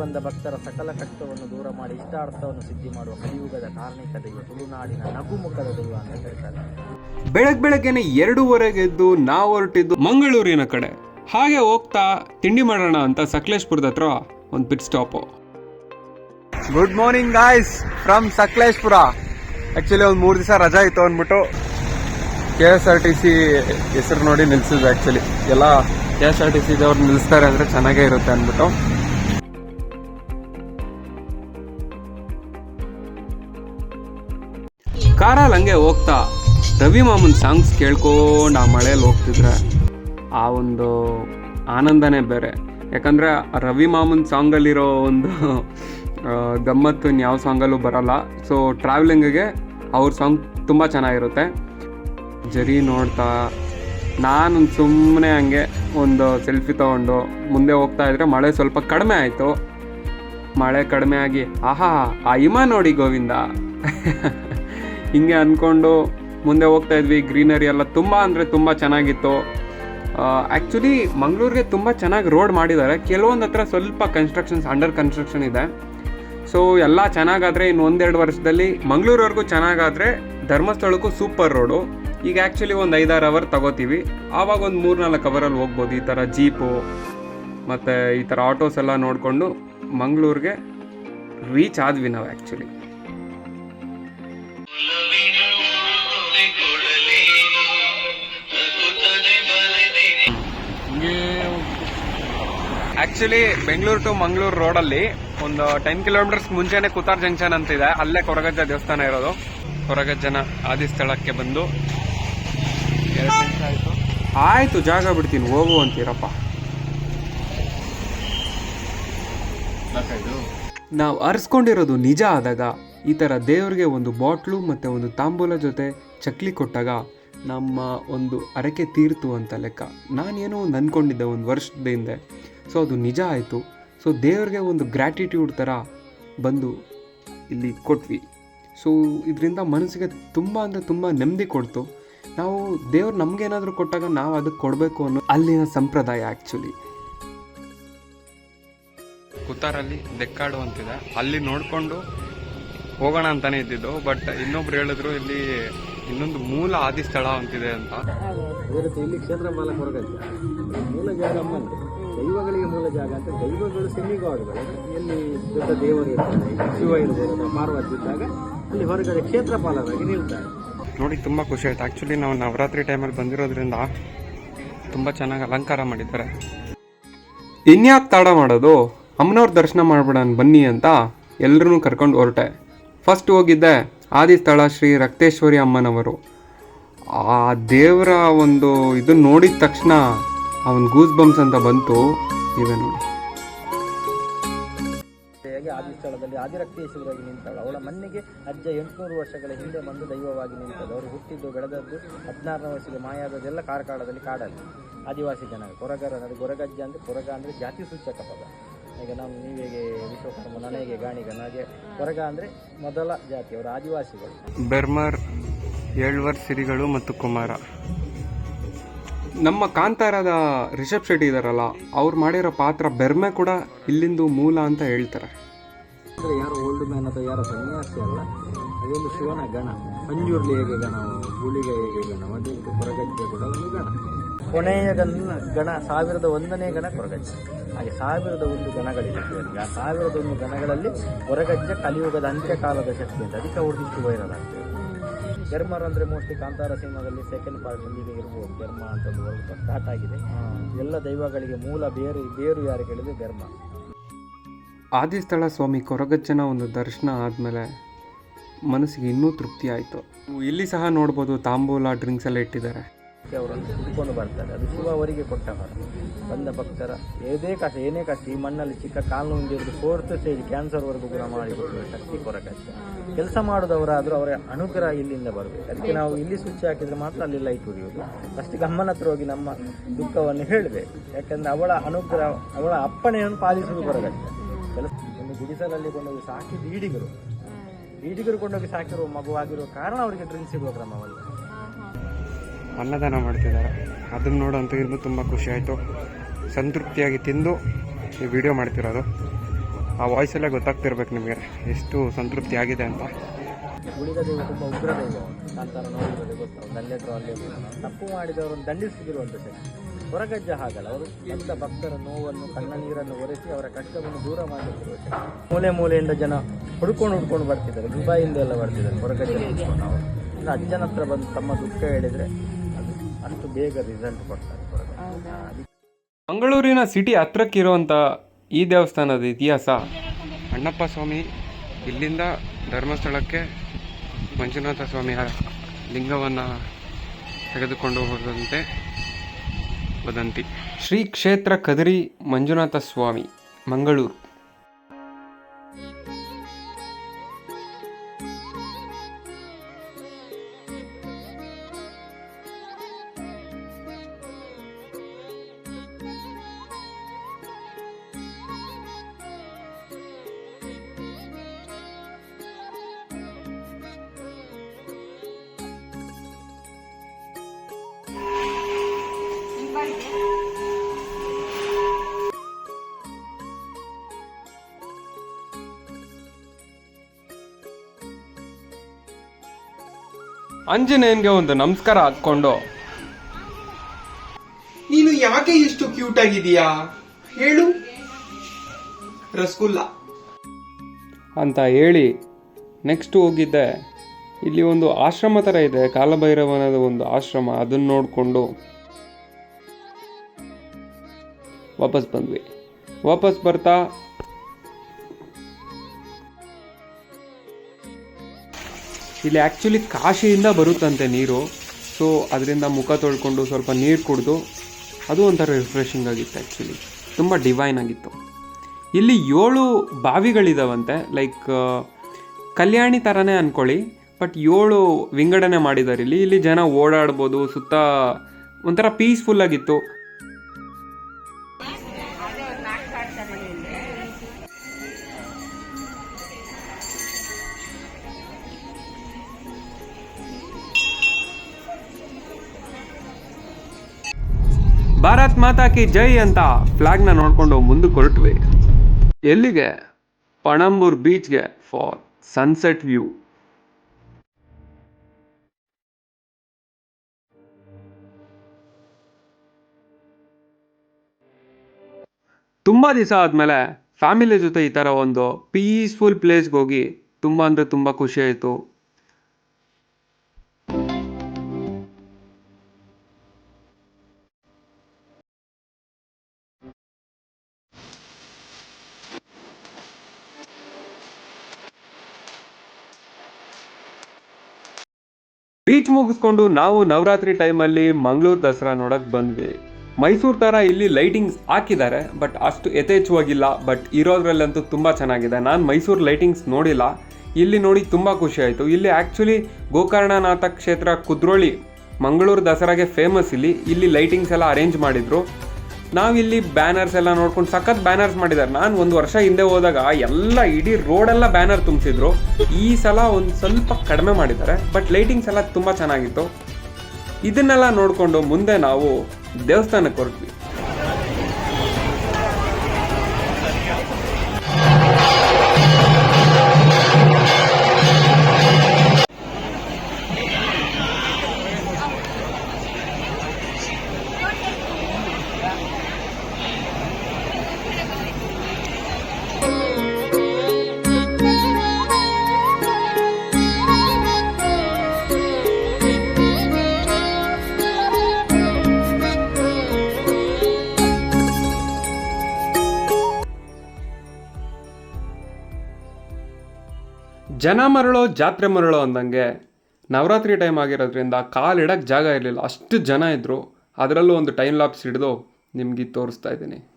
ಬಂದ ಭಕ್ತರ ಸಕಲ ಕಷ್ಟವನ್ನು ದೂರ ಮಾಡಿ ಇಷ್ಟಾರ್ಥವನ್ನು ಸಿದ್ಧಿ ಮಾಡುವ ಕಲಿಯುಗದ ಕಾರ್ಮಿಕ ದೈವ ತುಳುನಾಡಿನ ನಗುಮುಖದ ದೈವ ಅಂತ ಹೇಳ್ತಾರೆ. ಬೆಳಗ್ ಬೆಳಗ್ಗೆನೆ ಎರಡೂವರೆಗೆ ಎದ್ದು ನಾವು ಹೊರಟಿದ್ದು ಮಂಗಳೂರಿನ ಕಡೆ. ಹಾಗೆ ಹೋಗ್ತಾ ತಿಂಡಿ ಮಾಡೋಣ ಅಂತ ಸಕಲೇಶ್ಪುರದ ಹತ್ರ ಒಂದು pit stop good morning guys from Sakleshpur. Actually ಒಂದು ಮೂರು ದಿವಸ ರಜಾ ಇತ್ತು ಅಂದ್ಬಿಟ್ಟು K S R T C ಹೆಸರು ನೋಡಿ ನಿಲ್ಸಿದ್ವಿ ಆ್ಯಕ್ಚುಲಿ ಎಲ್ಲ K S R T C ಅವ್ರು ನಿಲ್ಲಿಸ್ತಾರೆ ಅಂದರೆ ಚೆನ್ನಾಗೇ ಇರುತ್ತೆ ಅಂದ್ಬಿಟ್ಟು. ಕಾರಲ್ಲಿ ಹಂಗೆ ಹೋಗ್ತಾ ರವಿ ಮಾಮನ್ ಸಾಂಗ್ಸ್ ಕೇಳ್ಕೊಂಡು ಆ ಮಳೆಯಲ್ಲಿ ಹೋಗ್ತಿದ್ರೆ ಆ ಒಂದು ಆನಂದನೇ ಬೇರೆ. ಯಾಕಂದರೆ ರವಿ ಮಾಮನ್ ಸಾಂಗಲ್ಲಿರೋ ಒಂದು ಗಮ್ಮತ್ತು ಯಾವ ಸಾಂಗಲ್ಲೂ ಬರಲ್ಲ. ಸೊ ಟ್ರಾವೆಲಿಂಗಿಗೆ ಅವ್ರ ಸಾಂಗ್ ತುಂಬ ಚೆನ್ನಾಗಿರುತ್ತೆ. ಜರಿ ನೋಡ್ತಾ ನಾನು ಸುಮ್ಮನೆ ಹಂಗೆ ಒಂದು ಸೆಲ್ಫಿ ತೊಗೊಂಡು ಮುಂದೆ ಹೋಗ್ತಾ ಇದ್ರೆ ಮಳೆ ಸ್ವಲ್ಪ ಕಡಿಮೆ ಆಯಿತು. ಮಳೆ ಕಡಿಮೆ ಆಗಿ, ಆಹಾ, ಆ ಹಿಮ ನೋಡಿ ಗೋವಿಂದ. ಹಿಂಗೆ ಅಂದ್ಕೊಂಡು ಮುಂದೆ ಹೋಗ್ತಾ ಇದ್ವಿ. ಗ್ರೀನರಿ ಎಲ್ಲ ತುಂಬ ಅಂದರೆ ತುಂಬ ಚೆನ್ನಾಗಿತ್ತು. ಆ್ಯಕ್ಚುಲಿ ಮಂಗಳೂರಿಗೆ ತುಂಬ ಚೆನ್ನಾಗಿ ರೋಡ್ ಮಾಡಿದ್ದಾರೆ. ಕೆಲವೊಂದು ಹತ್ರ ಸ್ವಲ್ಪ ಕನ್ಸ್ಟ್ರಕ್ಷನ್ಸ್ ಅಂಡರ್ ಕನ್ಸ್ಟ್ರಕ್ಷನ್ ಇದೆ. ಸೊ ಎಲ್ಲ ಚೆನ್ನಾಗಾದರೆ ಇನ್ನು ಒಂದೆರಡು ವರ್ಷದಲ್ಲಿ ಮಂಗಳೂರವರೆಗೂ ಚೆನ್ನಾಗಾದರೆ ಧರ್ಮಸ್ಥಳಕ್ಕೂ ಸೂಪರ್ ರೋಡು ಈಗ ಆ್ಯಕ್ಚುಲಿ ಒಂದು ಐದಾರು ಅವರ್ ತಗೋತೀವಿ. ಆವಾಗ ಒಂದು ಮೂರು ನಾಲ್ಕು ಅವರಲ್ಲಿ ಹೋಗ್ಬೋದು. ಈ ಥರ ಜೀಪು ಮತ್ತು ಈ ಥರ ಆಟೋಸ್ ಎಲ್ಲ ನೋಡಿಕೊಂಡು ಮಂಗಳೂರಿಗೆ ರೀಚ್ ಆದ್ವಿ ನಾವು actually actually Bengaluru to Mangaluru ರೋಡಲ್ಲಿ ಒಂದು ಟೆನ್ ಕಿಲೋಮೀಟರ್ಸ್ ಮುಂಚೆನೆ ಕುತಾರ್ ಜಂಕ್ಷನ್ ಅಂತ ಇದೆ. ಅಲ್ಲೇ ಕೊರಗಜ್ಜ ದೇವಸ್ಥಾನ ಇರೋದು. ಕೊರಗಜ್ಜನ ಆದಿ ಸ್ಥಳಕ್ಕೆ ಬಂದು ಎರಡು ನಿಮಿಷ ಆಯ್ತು. ಆಯ್ತು ಜಾಗ ಬಿಡ್ತೀನಿ ಹೋಗು ಅಂತೀರಪ್ಪ. ನಾವು ಅರ್ಸ್ಕೊಂಡಿರೋದು ನಿಜ ಆದಾಗ ಈ ಥರ ದೇವರಿಗೆ ಒಂದು ಬಾಟ್ಲು ಮತ್ತು ಒಂದು ತಾಂಬೂಲ ಜೊತೆ ಚಕ್ಲಿ ಕೊಟ್ಟಾಗ ನಮ್ಮ ಒಂದು ಅರಕೆ ತೀರ್ತು ಅಂತ ಲೆಕ್ಕ. ನಾನೇನೋ ಒಂದು ಅಂದ್ಕೊಂಡಿದ್ದೆ ಒಂದು ವರ್ಷದ ಹಿಂದೆ. ಸೊ ಅದು ನಿಜ ಆಯಿತು. ಸೊ ದೇವ್ರಿಗೆ ಒಂದು ಗ್ರ್ಯಾಟಿಟ್ಯೂಡ್ ಥರ ಬಂದು ಇಲ್ಲಿ ಕೊಟ್ವಿ. ಸೊ ಇದರಿಂದ ಮನಸ್ಸಿಗೆ ತುಂಬ ಅಂದರೆ ತುಂಬ ನೆಮ್ಮದಿ ಕೊಡ್ತು. ನಾವು ದೇವ್ರು ನಮಗೇನಾದರೂ ಕೊಟ್ಟಾಗ ನಾವು ಅದಕ್ಕೆ ಕೊಡಬೇಕು ಅನ್ನೋ ಅಲ್ಲಿನ ಸಂಪ್ರದಾಯ ಆ್ಯಕ್ಚುಲಿ ಕುತಾರಲ್ಲಿ ದೆಕ್ಕಾಡು ಅಂತಿದೆ. ಅಲ್ಲಿ ನೋಡಿಕೊಂಡು ಹೋಗೋಣ ಅಂತಾನೆ ಇದ್ದಿದ್ದು ಬಟ್ ಇನ್ನೊಬ್ರು ಹೇಳಿದ್ರು ಇಲ್ಲಿ ಇನ್ನೊಂದು ಮೂಲ ಆದಿ ಸ್ಥಳ ಅಂತಿದೆ ಅಂತ. ಇಲ್ಲಿ ಕೊರಗಜ್ಜ ಈ ಮೂಲ ಜಾಗ ದೈವಗಳಿಗೆ ಮೂಲ ಜಾಗ ಅಂತ ದೈವಗಳು ಸೆಮಿಗಾಡುಗಳು ಎಲ್ಲಿ ದೊಡ್ಡ ದೇವರು ಇರ್ತಾರೆ ಶಿವ ಇರ್ಬೋದು ಪಾರ್ವತಿ ಇದ್ದಾಗ ಅಲ್ಲಿ ಹೊರಗಡೆ ಕ್ಷೇತ್ರಪಾಲರಾಗಿ ನಿಲ್ತಾರೆ. ನೋಡಿ ತುಂಬ ಖುಷಿ ಆಯ್ತು. ಆ್ಯಕ್ಚುಲಿ ನಾವು ನವರಾತ್ರಿ ಟೈಮಲ್ಲಿ ಬಂದಿರೋದ್ರಿಂದ ತುಂಬ ಚೆನ್ನಾಗಿ ಅಲಂಕಾರ ಮಾಡಿದ್ದಾರೆ. ಇನ್ಯಾಕೆ ತಾಡ ಮಾಡೋದು? ಅಮ್ಮನವ್ರ ದರ್ಶನ ಮಾಡ್ಬಿಡೋಣ ಬನ್ನಿ ಅಂತ ಎಲ್ಲರೂ ಕರ್ಕೊಂಡು ಹೊರಟೆ. ಫಸ್ಟ್ ಹೋಗಿದ್ದೆ ಆದಿಸ್ಥಳ ಶ್ರೀ ರಕ್ತೇಶ್ವರಿ ಅಮ್ಮನವರು. ಆ ದೇವರ ಒಂದು ಇದು ನೋಡಿದ ತಕ್ಷಣ ಅವನ ಗೂಸ್ ಬಂಪ್ಸ್ ಅಂತ ಬಂತು. ನೀವೇ ನೋಡಿ. ಆದಿ ಸ್ಥಳದಲ್ಲಿ ಆದಿರಕ್ತೇಶ್ವರಾಗಿ ನಿಂತಳು? ಅವಳ ಮನೆಗೆ ಅಜ್ಜ ಎಂಟುನೂರು ವರ್ಷಗಳ ಹಿಂದೆ ಬಂದು ದೈವವಾಗಿ ನಿಂತಳು. ಅವರು ಹುಟ್ಟಿದ್ದು ಬೆಳೆದದ್ದು ಹದಿನಾರನೇ ವರ್ಷಕ್ಕೆ ಮಾಯಾದದೆಲ್ಲ ಕಾರ್ಕಾಳದಲ್ಲಿ ಕಾಡಲ್ಲಿ. ಆದಿವಾಸಿ ಜನ ಕೊರಗರ ಅಂದರೆ ಕೊರಗಜ್ಜ ಅಂದರೆ ಕೊರಗ ಅಂದರೆ ಜಾತಿ ಸೂಚಕ ಪದ. ಈಗ ನಾವು ನೀವೇಗೆ ವಿಶ್ವಕರ್ಮ ನನಗೆ ಗಾಣಿಗ ಹಾಗೆ ಹೊರಗ ಅಂದರೆ ಮೊದಲ ಜಾತಿ ಅವರು ಆದಿವಾಸಿಗಳು. ಬೆರ್ಮರ್ ಏಳ್ವರ್ ಸಿರಿಗಳು ಮತ್ತು ಕುಮಾರ. ನಮ್ಮ ಕಾಂತಾರದ ರಿಷಬ್ ಶೆಟ್ಟಿ ಇದಾರಲ್ಲ ಅವ್ರು ಮಾಡಿರೋ ಪಾತ್ರ ಬೆರ್ಮೆ ಕೂಡ ಇಲ್ಲಿಂದು ಮೂಲ ಅಂತ ಹೇಳ್ತಾರೆ. ಅಂದರೆ ಯಾರು ಓಲ್ಡ್ ಮ್ಯಾನ್ ಅಥವಾ ಯಾರು ಸನ್ಯಾಸಿ ಅಲ್ಲ ಅದೊಂದು ಶಿವನ ಗಣ. ಪಂಜುರ್ಲಿ ಹೇಗೆ ಗಣ ಗುಳಿಗೆ ಹೇಗೆ ಗಣ ಮತ್ತೆ ಹೊರಗಟ್ಟಿಗೆ ಕೂಡ ಒಂದು ಗಣ. ಕೊನೆಯ ಗಣ ಗಣ ಸಾವಿರದ ಒಂದನೇ ಗಣ ಕೊರಗಜ್ಜೆ. ಹಾಗೆ ಸಾವಿರದ ಒಂದು ಗಣಗಳಿದೆ. ಆ ಸಾವಿರದ ಒಂದು ಗಣಗಳಲ್ಲಿ ಕೊರಗಜ್ಜೆ ಕಲಿಯುಗದ ಅಂತ್ಯಕಾಲದ ಶಕ್ತಿ ಅಂತ. ಅದಕ್ಕೆ ಅವ್ರಿಗೆ ಇಷ್ಟು ವೈರಲ್ ಅಂದರೆ ಮೋಸ್ಟ್ಲಿ ಕಾಂತಾರ ಸಿನಿಮಾದಲ್ಲಿ ಸೆಕೆಂಡ್ ಪಾರ್ಟ್ ಈಗ ಇರ್ಬೋದು. ಧರ್ಮ ಅಂತ ಒಂದು ಸ್ಟಾರ್ಟ್ ಆಗಿದೆ. ಎಲ್ಲ ದೈವಗಳಿಗೆ ಮೂಲ ಬೇರು ಬೇರು ಯಾರು ಕೇಳಿದ್ರೆ ಧರ್ಮ. ಆದಿಸ್ಥಳ ಸ್ವಾಮಿ ಕೊರಗಜ್ಜನ ಒಂದು ದರ್ಶನ ಆದಮೇಲೆ ಮನಸ್ಸಿಗೆ ಇನ್ನೂ ತೃಪ್ತಿ ಆಯಿತು. ಇಲ್ಲಿ ಸಹ ನೋಡ್ಬೋದು ತಾಂಬೂಲ ಡ್ರಿಂಕ್ಸ್ ಎಲ್ಲ ಇಟ್ಟಿದ್ದಾರೆ. ಅವರನ್ನು ಹುಡ್ಕೊಂಡು ಬರ್ತಾರೆ. ಅದು ಶಿವ ಅವರಿಗೆ ಕೊಟ್ಟ ವರ. ಬಂದ ಭಕ್ತರ ಏದೇ ಕಷ್ಟ, ಏನೇ ಕಷ್ಟ, ಈ ಮಣ್ಣಲ್ಲಿ ಚಿಕ್ಕ ಕಾಲು ಹೊಂದಿರೋದು ಫೋರ್ತ್ ಸ್ಟೇಜ್ ಕ್ಯಾನ್ಸರ್ವರೆಗೂ ಗುಣ ಮಾಡಿಕೊಡುವ ಶಕ್ತಿ ಕೊರಕಷ್ಟ ಕೆಲಸ ಮಾಡೋದವರಾದರೂ ಅವರ ಅನುಗ್ರಹ ಇಲ್ಲಿಂದ ಬರಬೇಕು. ಅದಕ್ಕೆ ನಾವು ಇಲ್ಲಿ ಸ್ವಿಚ್ ಹಾಕಿದರೆ ಮಾತ್ರ ಅಲ್ಲಿ ಲೈಟ್ ಉರಿಯೋದು ಫಸ್ಟಿಗೆ ಅಮ್ಮನ ಹತ್ರ ಹೋಗಿ ನಮ್ಮ ದುಃಖವನ್ನು ಹೇಳಬೇಕು. ಯಾಕಂದ್ರೆ ಅವಳ ಅನುಗ್ರಹ, ಅವಳ ಅಪ್ಪಣೆಯನ್ನು ಪಾಲಿಸುವುದು ಕೊರಗಜ್ಜ ಕೆಲಸ ಒಂದು ಗುಡಿಸಲಲ್ಲಿ ಕೊಂಡೋಗಿ ಸಾಕಿದ ಈಡಿಗರು. ಈಡಿಗರು ಕೊಂಡೋಗಿ ಸಾಕಿರುವ ಮಗುವಾಗಿರುವ ಕಾರಣ ಅವರಿಗೆ ಡ್ರಿಂಕ್ಸ್ ಸಿಗುವ ಕ್ರಮವಲ್ಲ. ಅನ್ನದಾನ ಮಾಡ್ತಿದ್ದಾರೆ. ಅದನ್ನು ಇನ್ನೂ ತುಂಬ ಖುಷಿ ಆಯಿತು. ಸಂತೃಪ್ತಿಯಾಗಿ ತಿಂದು ಈ ವಿಡಿಯೋ ಮಾಡ್ತಿರೋದು. ಆ ವಾಯ್ಸಲ್ಲೇ ಗೊತ್ತಾಗ್ತಿರ್ಬೇಕು ನಿಮಗೆ ಎಷ್ಟು ಸಂತೃಪ್ತಿ ಆಗಿದೆ ಅಂತ ಉಗ್ರ ಅಲ್ಲೇ ತಪ್ಪು ಹೊರಗಜ್ಜ ಹಾಗಲ್ಲ, ಅವರು ಎಂಥ ಭಕ್ತರ ನೋವನ್ನು, ಕಣ್ಣ ನೀರನ್ನು ಒರೆಸಿ ಅವರ ಕಷ್ಟವನ್ನು ದೂರ ಮಾಡುತ್ತಿರುವ ಮೂಲೆ ಮೂಲೆಯಿಂದ ಜನ ಹುಡ್ಕೊಂಡು ಹುಡ್ಕೊಂಡು ಬರ್ತಿದ್ದಾರೆ. ದುಬಾಯಿಂದ ಎಲ್ಲ ಬರ್ತಿದ್ದಾರೆ. ಹೊರಗಜ್ಜ ಹುಡ್ಕೊಂಡು ಅಜ್ಜನ ಹತ್ರ ಬಂದು ತಮ್ಮ ದುಃಖ ಹೇಳಿದರೆ ಬೇಗ ರಿಸಲ್ಟ್ ಕೊಡ್ತಾರೆ ಮಂಗಳೂರಿನ ಸಿಟಿ ಹತ್ರಕ್ಕಿರುವಂಥ ಈ ದೇವಸ್ಥಾನದ ಇತಿಹಾಸ. ಅಣ್ಣಪ್ಪ ಸ್ವಾಮಿ ಇಲ್ಲಿಂದ ಧರ್ಮಸ್ಥಳಕ್ಕೆ ಮಂಜುನಾಥ ಸ್ವಾಮಿಯ ಲಿಂಗವನ್ನು ತೆಗೆದುಕೊಂಡು ಹೋದಂತೆ ವದಂತಿ. ಶ್ರೀ ಕ್ಷೇತ್ರ ಕದರಿ ಮಂಜುನಾಥ ಸ್ವಾಮಿ ಮಂಗಳೂರು. ಆಂಜನೇಯನ್ಗೆ ಒಂದು ನಮಸ್ಕಾರ ಹಾಕೊಂಡು ನೀನು ಯಾಕೆ ಇಷ್ಟು ಕ್ಯೂಟ್ ಆಗಿದೀಯಾ ಹೇಳು. ರಸಗುಲ್ಲ. ಅಂತ ಹೇಳಿ ನೆಕ್ಸ್ಟ್ ಹೋಗಿದ್ದೆ. ಇಲ್ಲಿ ಒಂದು ಆಶ್ರಮ ಥರ ಇದೆ ಕಾಲಭೈರವನದ ಒಂದು ಆಶ್ರಮ ಅದನ್ನು ನೋಡಿಕೊಂಡು. ವಾಪಸ್ ಬಂದ್ವಿ. ವಾಪಸ್ ಬರ್ತಾ ಇಲ್ಲಿ ಆ್ಯಕ್ಚುಲಿ ಕಾಶಿಯಿಂದ ಬರುತ್ತಂತೆ ನೀರು. ಸೊ ಅದರಿಂದ ಮುಖ ತೊಳ್ಕೊಂಡು ಸ್ವಲ್ಪ ನೀರು ಕುಡಿದು ಅದು ಒಂಥರ ರಿಫ್ರೆಶಿಂಗ್ ಆಗಿತ್ತು ಆ್ಯಕ್ಚುಲಿ ತುಂಬ ಡಿವೈನ್ ಆಗಿತ್ತು. ಇಲ್ಲಿ ಏಳು ಬಾವಿಗಳಿದಾವಂತೆ ಲೈಕ್ ಕಲ್ಯಾಣಿ ಥರನೇ ಅಂದ್ಕೊಳ್ಳಿ ಬಟ್ ಏಳು ವಿಂಗಡಣೆ ಮಾಡಿದ್ದಾರೆ ಇಲ್ಲಿ ಇಲ್ಲಿ ಜನ ಓಡಾಡ್ಬೋದು, ಸುತ್ತ ಒಂಥರ ಪೀಸ್ಫುಲ್ ಆಗಿತ್ತು. ಭಾರತ್ ಮಾತಾ ಕಿ ಜೈ ಅಂತ ಫ್ಲಾಗ್ನ ನೋಡ್ಕೊಂಡು ಮುಂದಕ್ಕೆ ಹೊರಟ್ವಿ ಎಲ್ಲಿಗೆ? ಪಣಂಬೂರ್ ಬೀಚ್ಗೆ ಫಾರ್ ಸನ್ಸೆಟ್ ವ್ಯೂ ತುಂಬ ದಿವಸ ಆದಮೇಲೆ ಫ್ಯಾಮಿಲಿ ಜೊತೆ ಈ ಥರ ಒಂದು ಪೀಸ್ಫುಲ್ ಪ್ಲೇಸ್ಗೆ ಹೋಗಿ ತುಂಬ ಅಂದರೆ ತುಂಬ ಖುಷಿ ಆಯಿತು. ಬೀಚ್ ಮುಗಿಸ್ಕೊಂಡು ನಾವು ನವರಾತ್ರಿ ಟೈಮಲ್ಲಿ ಮಂಗಳೂರು ದಸರಾ ನೋಡಕ್ಕೆ ಬಂದ್ವಿ. ಮೈಸೂರು ಥರ ಇಲ್ಲಿ ಲೈಟಿಂಗ್ಸ್ ಹಾಕಿದ್ದಾರೆ ಬಟ್ ಅಷ್ಟು ಯಥೇಚ್ಛವಾಗಿಲ್ಲ ಬಟ್ ಇರೋದ್ರಲ್ಲಂತೂ ತುಂಬ ಚೆನ್ನಾಗಿದೆ. ನಾನು ಮೈಸೂರು ಲೈಟಿಂಗ್ಸ್ ನೋಡಿಲ್ಲ. ಇಲ್ಲಿ ನೋಡಿ ತುಂಬ ಖುಷಿ ಆಯಿತು. ಇಲ್ಲಿ ಆ್ಯಕ್ಚುಲಿ ಗೋಕರ್ಣನಾಥ ಕ್ಷೇತ್ರ ಕುದ್ರೋಳಿ, ಮಂಗಳೂರು ದಸರಾಗೆ ಫೇಮಸ್ ಇಲ್ಲಿ. ಇಲ್ಲಿ ಲೈಟಿಂಗ್ಸ್ ಎಲ್ಲ ಅರೇಂಜ್ ಮಾಡಿದರು. ನಾವಿಲ್ಲಿ ಬ್ಯಾನರ್ಸ್ ಎಲ್ಲ ನೋಡ್ಕೊಂಡು ಸಖತ್ ಬ್ಯಾನರ್ಸ್ ಮಾಡಿದ್ದಾರೆ. ನಾನು ಒಂದು ವರ್ಷ ಹಿಂದೆ ಹೋದಾಗ ಎಲ್ಲ ಇಡೀ ರೋಡೆಲ್ಲ ಬ್ಯಾನರ್ ತುಂಬಿಸಿದ್ರು. ಈ ಸಲ ಒಂದು ಸ್ವಲ್ಪ ಕಡಿಮೆ ಮಾಡಿದ್ದಾರೆ ಬಟ್ ಲೈಟಿಂಗ್ಸ್ ಎಲ್ಲ ತುಂಬ ಚೆನ್ನಾಗಿತ್ತು. ಇದನ್ನೆಲ್ಲ ನೋಡಿಕೊಂಡು ಮುಂದೆ ನಾವು ದೇವಸ್ಥಾನಕ್ಕೆ ಹೊರಟ್ವಿ. ಜನ ಮರಳೋ, ಜಾತ್ರೆ ಮರಳೋ ಅಂದಂಗೆ ನವರಾತ್ರಿ ಟೈಮ್ ಆಗಿರೋದ್ರಿಂದ ಕಾಲಿಡಕ್ಕೆ ಜಾಗ ಇರಲಿಲ್ಲ. ಅಷ್ಟು ಜನ ಇದ್ದರು ಅದರಲ್ಲೂ ಒಂದು ಟೈಮ್ ಲಾಪ್ಸ್ ಹಿಡಿದು ನಿಮಗೆ ತೋರಿಸ್ತಾ ಇದ್ದೀನಿ.